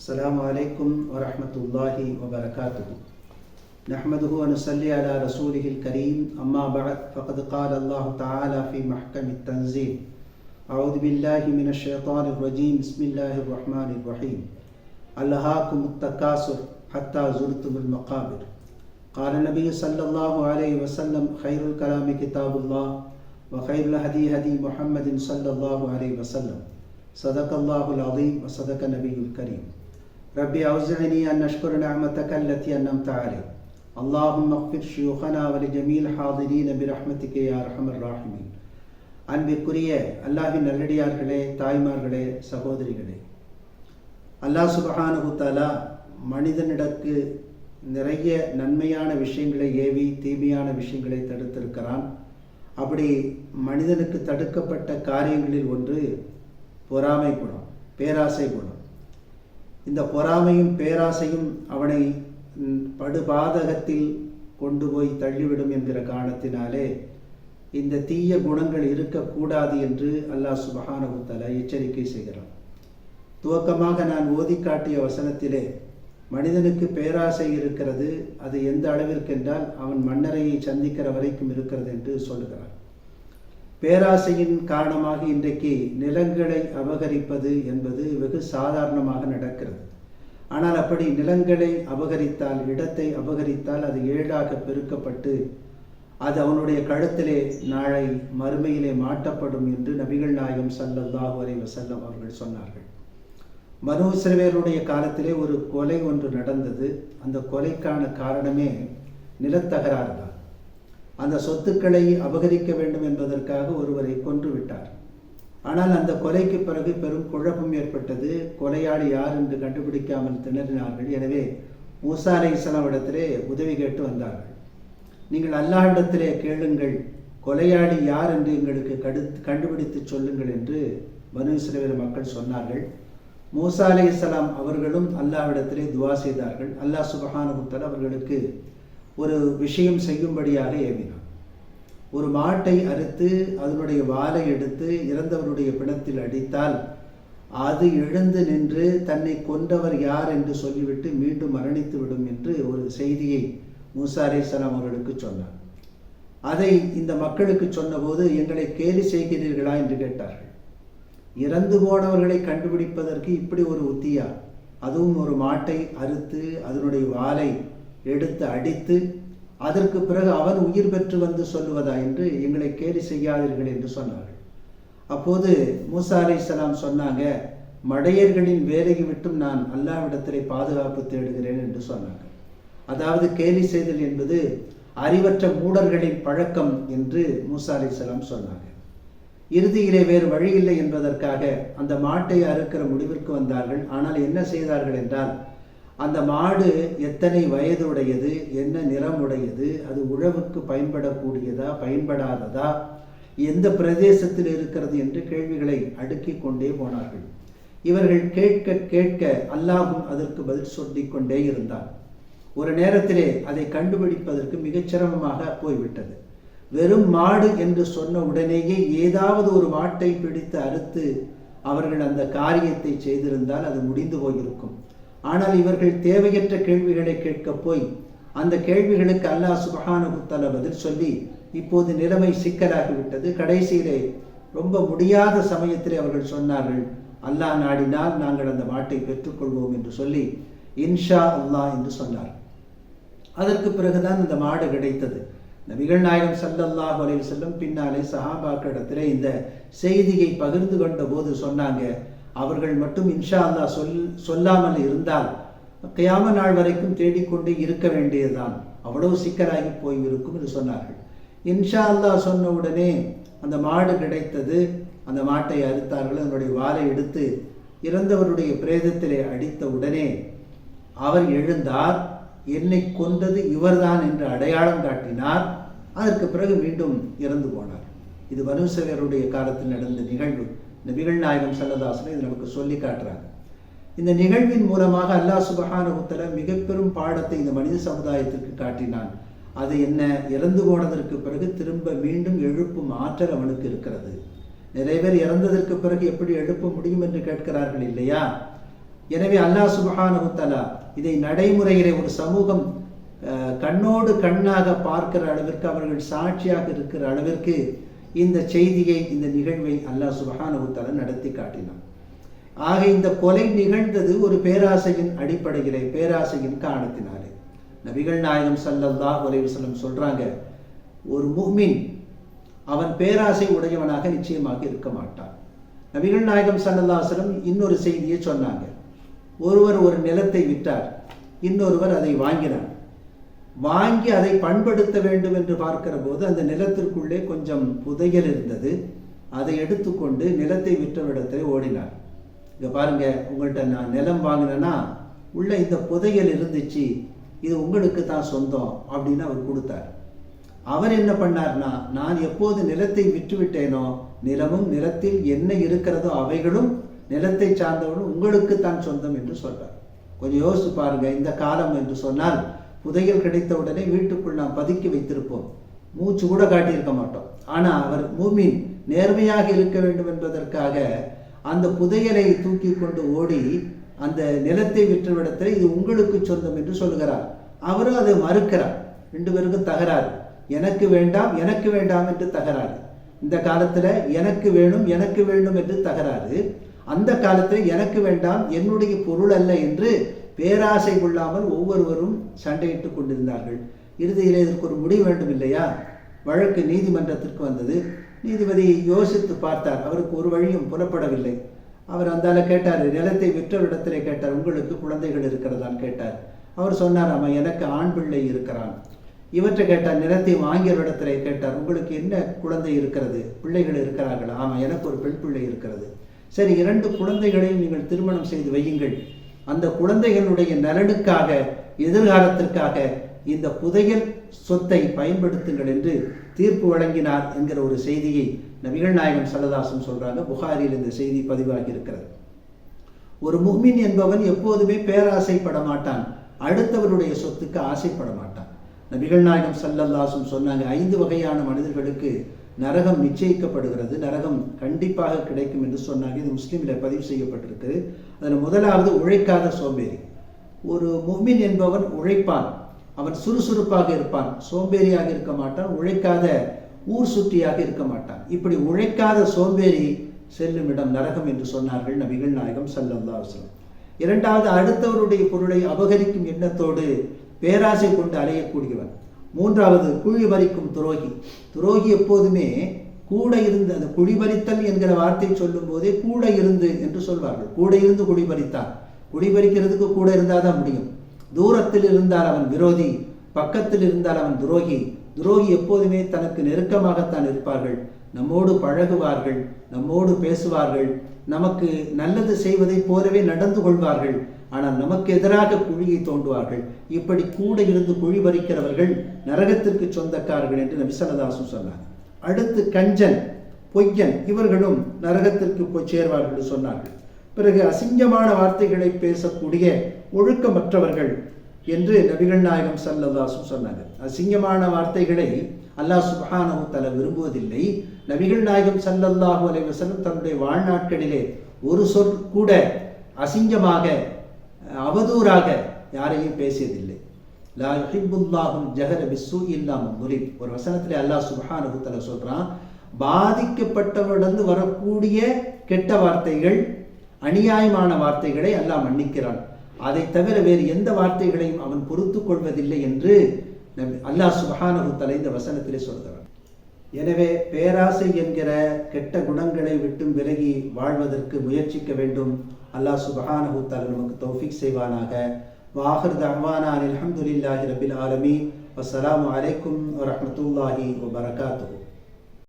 السلام عليكم ورحمة الله وبركاته. نحمده ونصلي على رسوله الكريم أما بعد فقد قال الله تعالى في محكم التنزيل أعوذ بالله من الشيطان الرجيم بسم الله الرحمن الرحيم. ألهاكم التكاثر حتى زرتم المقابر. قال النبي صلى الله عليه وسلم خير الكلام كتاب الله وخير الهدي هدي محمد صلى الله عليه وسلم. صدق الله العظيم وصدق النبي الكريم. ربي أوزعني أن أشكر نعمتك التي أنعمت علي اللهم اغفر شيوخنا ولجميع الحاضرين برحمتك يا أرحم الراحمين அன்பிற்குரிய அல்லாஹின் நல்லடியார்களே தாய்மார்களே சகோதரிகளே அல்லாஹ் சுபஹானஹு தஆலா மனிதனிடக்கு நிறைய நன்மையான விஷயங்களை ஏவி தீமையான விஷயங்களை தடுத்திருக்கிறான் அப்படி மனிதனுக்கு தடுக்கப்பட்ட காரியங்களில் ஒன்று பொறாமை குணம் பேராசை குணம் இந்த பொறாமையும் பேராசையும் அவனை படுபாதகத்தில் கொண்டு போய் தள்ளிவிடும் என்கிற காரணத்தினாலே இந்த தீய குணங்கள் இருக்கக்கூடாது என்று அல்லாஹ் சுபஹானகுத்தல எச்சரிக்கை செய்கிறான். துவக்கமாக நான் ஓதி காட்டிய வசனத்திலே மனிதனுக்கு பேராசை இருக்கிறது அது எந்த அளவிற்கென்றால் அவன் மன்னரையை சந்திக்கிற வரைக்கும் இருக்கிறது என்று சொல்லுகிறான் பேராசையின் காரணமாக இன்றைக்கு நிலங்களை அபகரிப்பது என்பது வெகு சாதாரணமாக நடக்கிறது. ஆனால் அப்படி நிலங்களை அபகரித்தால் இடத்தை அபகரித்தால் அது ஏழாக பெருக்கப்பட்டு அது அவனுடைய கழுத்திலே நாளை மறுமையிலே மாட்டப்படும் என்று நபிகள் நாயகம் ஸல்லல்லாஹு அலை வசல்லம் அவர்கள் சொன்னார்கள். மனு காலத்திலே ஒரு கொலை ஒன்று நடந்தது. அந்த கொலைக்கான காரணமே நிலத்தகராறு தான். அந்த சொத்துக்களை அபகரிக்க வேண்டும் என்பதற்காக ஒருவரை கொன்று விட்டார் ஆனால் அந்த கொலைக்கு பிறகு பெரும் குழப்பம் ஏற்பட்டது. கொலையாளி யார் என்று கண்டுபிடிக்காமல் திணறினார்கள். எனவே மூசா அலை இடத்திலே உதவி கேட்டு வந்தார்கள். நீங்கள் அல்லாஹிடத்திலே கேளுங்கள். கொலையாளி யார் என்று எங்களுக்கு கடு கண்டுபிடித்து சொல்லுங்கள் என்று பனு மக்கள் சொன்னார்கள். மூசா அலை அவர்களும் அல்லாஹ்விடத்திலே துவா செய்தார்கள். அல்லாஹ் சுபஹானஹு தஆலா அவர்களுக்கு ஒரு விஷயம் செய்யும்படியாக ஏவினான். ஒரு மாட்டை அறுத்து அதனுடைய வாலை எடுத்து இறந்தவருடைய பிணத்தில் அடித்தால் அது எழுந்து நின்று தன்னை கொன்றவர் யார் என்று சொல்லிவிட்டு மீண்டும் மரணித்து விடும் என்று ஒரு செய்தியை மூசா அலைஹிஸ்ஸலாம் அவர்களுக்கு சொன்னார். அதை இந்த மக்களுக்கு சொன்னபோது எங்களை கேலி செய்கிறீர்களா என்று கேட்டார்கள். இறந்து போனவர்களை கண்டுபிடிப்பதற்கு இப்படி ஒரு உத்தியா? அதுவும் ஒரு மாட்டை அறுத்து அதனுடைய வாலை எடுத்து அடித்து அதற்கு பிறகு அவன் உயிர் பெற்று வந்து சொல்லுவதா என்று எங்களை கேலி செய்யாதீர்கள் என்று சொன்னார்கள். அப்போது மூசா அலைஹிஸ்ஸலாம் சொன்னாங்க மடையர்களின் வேலையை விட்டும் நான் அல்லாவிடத்திலே பாதுகாப்பு தேடுகிறேன் என்று சொன்னாங்க. அதாவது கேலி செய்தல் என்பது அறிவற்ற மூடர்களின் பழக்கம் என்று மூசா சலாம் சொன்னாங்க. இறுதியிலே வேறு வழியில்லை என்பதற்காக அந்த மாட்டை அறுக்கிற முடிவிற்கு வந்தார்கள். ஆனால் என்ன செய்தார்கள் என்றால் அந்த மாடு எத்தனை வயதுடையது என்ன நிறமுடையது அது உழவுக்கு பயன்படக்கூடியதா பயன்படாததா எந்த பிரதேசத்தில் இருக்கிறது என்று கேள்விகளை அடுக்கிக் கொண்டே போனார்கள். இவர்கள் கேட்க கேட்க அல்லாஹும் அதற்கு பதில் சொல்லிக் கொண்டே இருந்தான். ஒரு நேரத்திலே அதை கண்டுபிடிப்பதற்கு மிகச் சிரமமாக போய்விட்டது. வெறும் மாடு என்று சொன்ன உடனேயே ஏதாவது ஒரு மாட்டை பிடித்து அறுத்து அவர்கள் அந்த காரியத்தை செய்திருந்தால் அது முடிந்து போயிருக்கும். ஆனால் இவர்கள் தேவையற்ற கேள்விகளை கேட்கப் போய் அந்த கேள்விகளுக்கு அல்லாஹ் சுபஹானுகுத்தல பதில் சொல்லி இப்போது நிலைமை சிக்கலாகிவிட்டது. கடைசியிலே ரொம்ப முடியாத சமயத்திலே அவர்கள் சொன்னார்கள் அல்லாஹ் நாடினால் நாங்கள் அந்த மாட்டை பெற்றுக்கொள்வோம் என்று சொல்லி இன்ஷா அல்லா என்று சொன்னார். அதற்கு பிறகுதான் இந்த மாடு கிடைத்தது. நபிகள் நாயகம் சல்லல்லாஹ் அலைஹி செல்லும் பின்னாலே சஹாபாக்களிடத்திலே இந்த செய்தியை பகிர்ந்து கொண்ட போது சொன்னாங்க அவர்கள் மட்டும் இன்ஷா அல்லா சொல் சொல்லாமல் இருந்தால் கையாம நாள் வரைக்கும் தேடிக்கொண்டு இருக்க வேண்டியதுதான். அவ்வளவு சிக்கலாகி போயிருக்கும் என்று சொன்னார்கள். இன்ஷா அல்லா சொன்ன உடனே அந்த மாடு கிடைத்தது அந்த மாட்டை அறுத்தார்கள் அதனுடைய வாலை எடுத்து இறந்தவருடைய பிரேதத்திலே அடித்த உடனே அவர் எழுந்தார் என்னை கொண்டது இவர்தான் என்று அடையாளம் காட்டினார். அதற்கு பிறகு மீண்டும் இறந்து போனார். இது வனுசகருடைய காலத்தில் நடந்த நிகழ்வு. நபிகள் நாயகம் சல்லதாசனை இது நமக்கு சொல்லி காட்டுறாங்க. இந்த நிகழ்வின் மூலமாக அல்லாஹ் சுபஹான உத்தர மிக பெரும் பாடத்தை இந்த மனித சமுதாயத்திற்கு காட்டினான். அது என்ன? இறந்து போனதற்கு பிறகு திரும்ப மீண்டும் எழுப்பும் ஆற்றல் அவனுக்கு இருக்கிறது. நிறைய பேர் இறந்ததற்கு பிறகு எப்படி எழுப்ப முடியும் என்று கேட்கிறார்கள் இல்லையா? எனவே அல்லாஹ் சுபஹானுத்தலா இதை நடைமுறையிலே ஒரு சமூகம் கண்ணோடு கண்ணாக பார்க்கிற அளவிற்கு அவர்கள் சாட்சியாக இருக்கிற அளவிற்கு இந்த செய்தியை இந்த நிகழ்வை அல்லாஹ் சுபஹானஹு நடத்தி காட்டினான். ஆக இந்த கொலை நிகழ்ந்தது ஒரு பேராசையின் அடிப்படையிலே பேராசையின் காரணத்தினாலே. நபிகள் நாயகம் சல்லல்லா அலைஹி சொல்றாங்க ஒரு முஹ்மின் அவன் பேராசை உடையவனாக நிச்சயமாக இருக்க மாட்டான். நபிகள் நாயகம் சல்லல்லாசலம் இன்னொரு செய்தியை சொன்னாங்க ஒருவர் ஒரு நிலத்தை விட்டார் இன்னொருவர் அதை வாங்கினார். வாங்கி அதை பண்படுத்த வேண்டும் என்று பார்க்கிற போது அந்த நிலத்திற்குள்ளே கொஞ்சம் புதையல் இருந்தது. அதை எடுத்துக்கொண்டு நிலத்தை விற்றவிடத்தை ஓடினார். இங்கே பாருங்க உங்கள்கிட்ட நான் நிலம் வாங்கினேன்னா உள்ள இந்த புதையல் இருந்துச்சு இது உங்களுக்கு தான் சொந்தம் அப்படின்னு அவர் கொடுத்தார். அவர் என்ன பண்ணார்னா நான் எப்போது நிலத்தை விட்டுவிட்டேனோ நிலமும் நிலத்தில் என்ன இருக்கிறதோ அவைகளும் நிலத்தை சார்ந்தவனும் உங்களுக்கு தான் சொந்தம் என்று சொல்றார். கொஞ்சம் யோசிச்சு பாருங்க இந்த காலம் என்று சொன்னால் புதையல் கிடைத்த உடனே வீட்டுக்குள் நாம் பதுக்கி வைத்திருப்போம். மூச்சு கூட காட்டியிருக்க மாட்டோம். ஆனால் அவர் மூமின் நேர்மையாக இருக்க வேண்டும் என்பதற்காக அந்த புதையலை தூக்கி கொண்டு ஓடி அந்த நிலத்தை விற்றுவிடத்தில் இது உங்களுக்கு சொந்தம் என்று சொல்லுகிறார். அவரும் அதை மறுக்கிறார். ரெண்டு பேருக்கும் தகராறு. எனக்கு வேண்டாம் எனக்கு வேண்டாம் என்று தகராறு. இந்த காலத்தில் எனக்கு வேணும் எனக்கு வேண்டும் என்று தகராறு. அந்த காலத்தில் எனக்கு வேண்டாம் என்னுடைய பொருள் அல்ல என்று பேராசை கொள்ளாமல் ஒவ்வொருவரும் சண்டையிட்டுக் கொண்டிருந்தார்கள். இறுதியில் இதற்கு ஒரு முடிவு வேண்டும் இல்லையா? வழக்கு நீதிமன்றத்திற்கு வந்தது. நீதிபதி யோசித்து பார்த்தார். அவருக்கு ஒரு வழியும் புலப்படவில்லை. அவர் அந்தால கேட்டார் நிலத்தை விற்றவரிடத்திலே கேட்டார். உங்களுக்கு குழந்தைகள் இருக்கிறதான்னு கேட்டார். அவர் சொன்னார் ஆமா எனக்கு ஆண் பிள்ளை இருக்கிறான். இவற்றை கேட்டார் நிலத்தை வாங்கியவரிடத்திலே கேட்டார். உங்களுக்கு என்ன குழந்தை இருக்கிறது? பிள்ளைகள் இருக்கிறார்கள்? ஆமாம் எனக்கு ஒரு பெண் பிள்ளை இருக்கிறது. சரி இரண்டு குழந்தைகளையும் நீங்கள் திருமணம் செய்து வையுங்கள். அந்த குழந்தைகளுடைய நலனுக்காக எதிர்காலத்திற்காக இந்த புதையல் சொத்தை பயன்படுத்துங்கள் என்று தீர்ப்பு வழங்கினார் என்கிற ஒரு செய்தியை நபிகள் நாயகம் சல்லதாசன் சொல்றாங்க. புகாரில் இந்த செய்தி பதிவாகி இருக்கிறது. ஒரு முஹ்மின் என்பவன் எப்போதுமே பேராசைப்பட மாட்டான் அடுத்தவருடைய சொத்துக்கு ஆசைப்பட மாட்டான் நபிகள் நாயகம் சல்லல்லாசும் சொன்னாங்க ஐந்து வகையான மனிதர்களுக்கு நரகம் நிச்சயிக்கப்படுகிறது நரகம் கண்டிப்பாக கிடைக்கும் என்று சொன்னாங்க. இது முஸ்லீமில் பதிவு செய்யப்பட்டிருக்கு. அதில் முதலாவது உழைக்காத சோம்பேறி. ஒரு முஹ்மின் என்பவன் உழைப்பான். அவன் சுறுசுறுப்பாக இருப்பான். சோம்பேறியாக இருக்க மாட்டான் உழைக்காத ஊர் சுற்றியாக இருக்க மாட்டான். இப்படி உழைக்காத சோம்பேறி செல்லும் இடம் நரகம் என்று சொன்னார்கள் நபிகள் நாயகம் சல்லல்லா அவசரம் இரண்டாவது அடுத்தவருடைய பொருளை அபகரிக்கும் எண்ணத்தோடு பேராசை கொண்டு அலையக்கூடியவன். மூன்றாவது குழி பறிக்கும் துரோகி. துரோகி எப்போதுமே கூட இருந்து அந்த குழி பறித்தல் என்கிற வார்த்தை சொல்லும் போதே கூட இருந்து என்று சொல்வார்கள். கூட இருந்து குழி பறித்தான் குழி பறிக்கிறதுக்கு கூட இருந்தால் தான் முடியும். தூரத்தில் இருந்தால் அவன் விரோதி பக்கத்தில் இருந்தால் அவன் துரோகி. துரோகி எப்போதுமே தனக்கு நெருக்கமாகத்தான் இருப்பார்கள். நம்மோடு பழகுவார்கள் நம்மோடு பேசுவார்கள். நமக்கு நல்லது செய்வதைப் போலவே நடந்து கொள்வார்கள். ஆனால் நமக்கு எதிராக குழியை தோண்டுவார்கள். இப்படி கூட இருந்து குழி பறிக்கிறவர்கள் நரகத்திற்கு சொந்தக்காரர்கள் என்று நபிசல்லதாசும் சொன்னார் அடுத்து கஞ்சன் பொய்யன் இவர்களும் நரகத்திற்கு போய் சேர்வார்கள் என்று சொன்னார்கள். பிறகு அசிங்கமான வார்த்தைகளை பேசக்கூடிய ஒழுக்கமற்றவர்கள் என்று நபிகள் நாயகம் சல்லதாசும் சொன்னாங்க அசிங்கமான வார்த்தைகளை அல்லாஹ் சுபானவு தல விரும்புவதில்லை. நபிகள் நாயகம் சல்லல்லாஹு அலை வசலம் தன்னுடைய வாழ்நாட்களிலே ஒரு சொல் கூட அசிங்கமாக அவதூறாக யாரையும் பேசியதில்லை. லா ஹிபுல்லாஹும் ஜஹர பிஸ்ஸு இல்லாம் முலிம் ஒரு வசனத்தில் அல்லாஹ் சுபஹானஹு தல சொல்கிறான் பாதிக்கப்பட்டவரிடந்து வரக்கூடிய கெட்ட வார்த்தைகள் அநியாயமான வார்த்தைகளை அல்லாஹ் மன்னிக்கிறான். அதை தவிர வேறு எந்த வார்த்தைகளையும் அவன் பொறுத்து கொள்வதில்லை என்று அல்லாஹ் சுபஹானகு தலை இந்த வசனத்திலே சொல்கிறார் எனவே பேராசை என்கிற கெட்ட குணங்களை விட்டும் விலகி வாழ்வதற்கு முயற்சிக்க வேண்டும். அல்லாஹ் சுபஹானஹு தலை நமக்கு தௌஃபிக் செய்வானாக. வாஹிர் தஅவானா அல்ஹம்துலில்லாஹி ரபில் ஆலமி வஸ்ஸலாமு அலைக்கும் வரமத்துல்லாஹி வபரகாத்துஹு